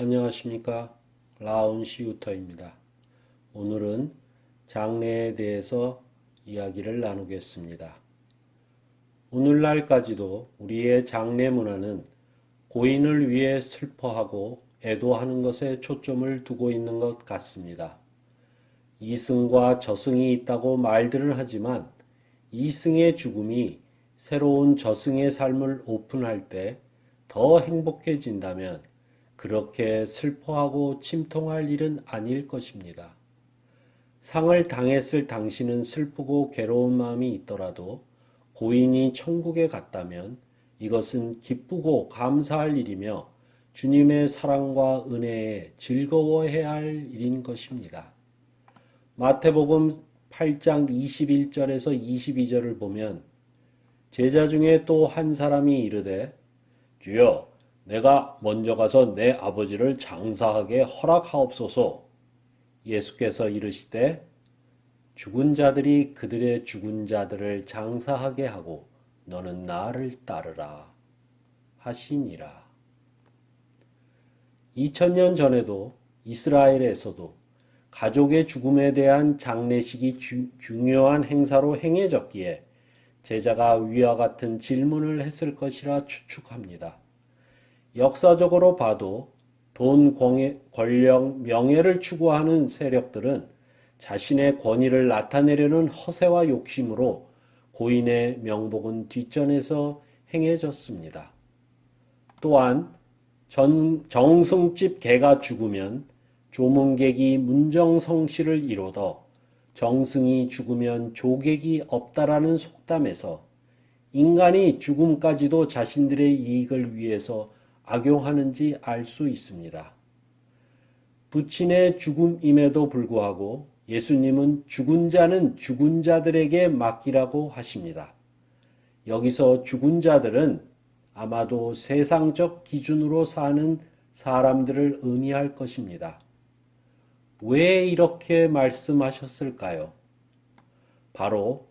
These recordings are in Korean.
안녕하십니까. 라온 시우터입니다. 오늘은 장례에 대해서 이야기를 나누겠습니다. 오늘날까지도 우리의 장례 문화는 고인을 위해 슬퍼하고 애도하는 것에 초점을 두고 있는 것 같습니다. 이승과 저승이 있다고 말들을 하지만 이승의 죽음이 새로운 저승의 삶을 오픈할 때 더 행복해진다면 그렇게 슬퍼하고 침통할 일은 아닐 것입니다. 상을 당했을 당신은 슬프고 괴로운 마음이 있더라도 고인이 천국에 갔다면 이것은 기쁘고 감사할 일이며 주님의 사랑과 은혜에 즐거워해야 할 일인 것입니다. 마태복음 8장 21절에서 22절을 보면 제자 중에 또 한 사람이 이르되 주여 내가 먼저 가서 내 아버지를 장사하게 허락하옵소서. 예수께서 이르시되 죽은 자들이 그들의 죽은 자들을 장사하게 하고 너는 나를 따르라 하시니라. 2000년 전에도 이스라엘에서도 가족의 죽음에 대한 장례식이 주, 중요한 행사로 행해졌기에 제자가 위와 같은 질문을 했을 것이라 추측합니다. 역사적으로 봐도 돈, 권력, 명예를 추구하는 세력들은 자신의 권위를 나타내려는 허세와 욕심으로 고인의 명복은 뒷전에서 행해졌습니다. 또한 전, 정승집 개가 죽으면 조문객이 문정성시를 이루어 정승이 죽으면 조객이 없다라는 속담에서 인간이 죽음까지도 자신들의 이익을 위해서 악용하는지 알 수 있습니다. 부친의 죽음임에도 불구하고 예수님은 죽은 자는 죽은 자들에게 맡기라고 하십니다. 여기서 죽은 자들은 아마도 세상적 기준으로 사는 사람들을 의미할 것입니다. 왜 이렇게 말씀하셨을까요? 바로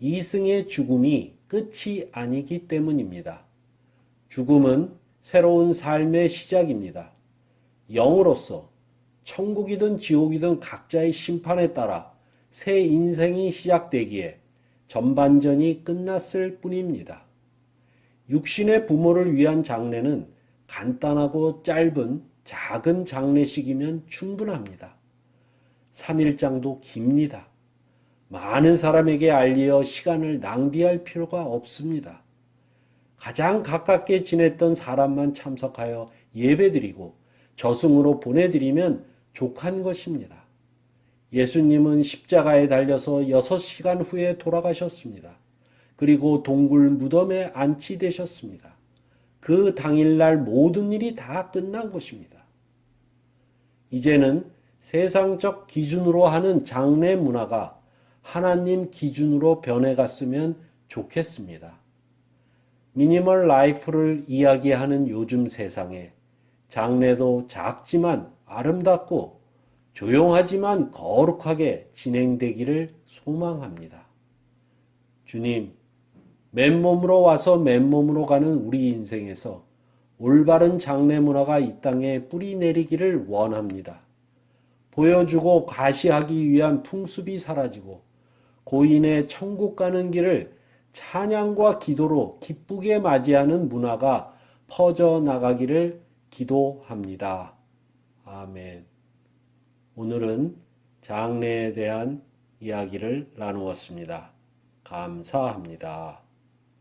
이승의 죽음이 끝이 아니기 때문입니다. 죽음은 새로운 삶의 시작입니다. 영으로서 천국이든 지옥이든 각자의 심판에 따라 새 인생이 시작되기에 전반전이 끝났을 뿐입니다. 육신의 부모를 위한 장례는 간단하고 짧은 작은 장례식이면 충분합니다. 3일장도 깁니다. 많은 사람에게 알리어 시간을 낭비할 필요가 없습니다. 가장 가깝게 지냈던 사람만 참석하여 예배드리고 저승으로 보내드리면 족한 것입니다. 예수님은 십자가에 달려서 6시간 후에 돌아가셨습니다. 그리고 동굴 무덤에 안치되셨습니다. 그 당일날 모든 일이 다 끝난 것입니다. 이제는 세상적 기준으로 하는 장례 문화가 하나님 기준으로 변해갔으면 좋겠습니다. 미니멀 라이프를 이야기하는 요즘 세상에 장래도 작지만 아름답고 조용하지만 거룩하게 진행되기를 소망합니다. 주님, 맨몸으로 와서 맨몸으로 가는 우리 인생에서 올바른 장래 문화가 이 땅에 뿌리 내리기를 원합니다. 보여주고 가시하기 위한 풍습이 사라지고 고인의 천국 가는 길을 찬양과 기도로 기쁘게 맞이하는 문화가 퍼져나가기를 기도합니다. 아멘. 오늘은 장래에 대한 이야기를 나누었습니다. 감사합니다.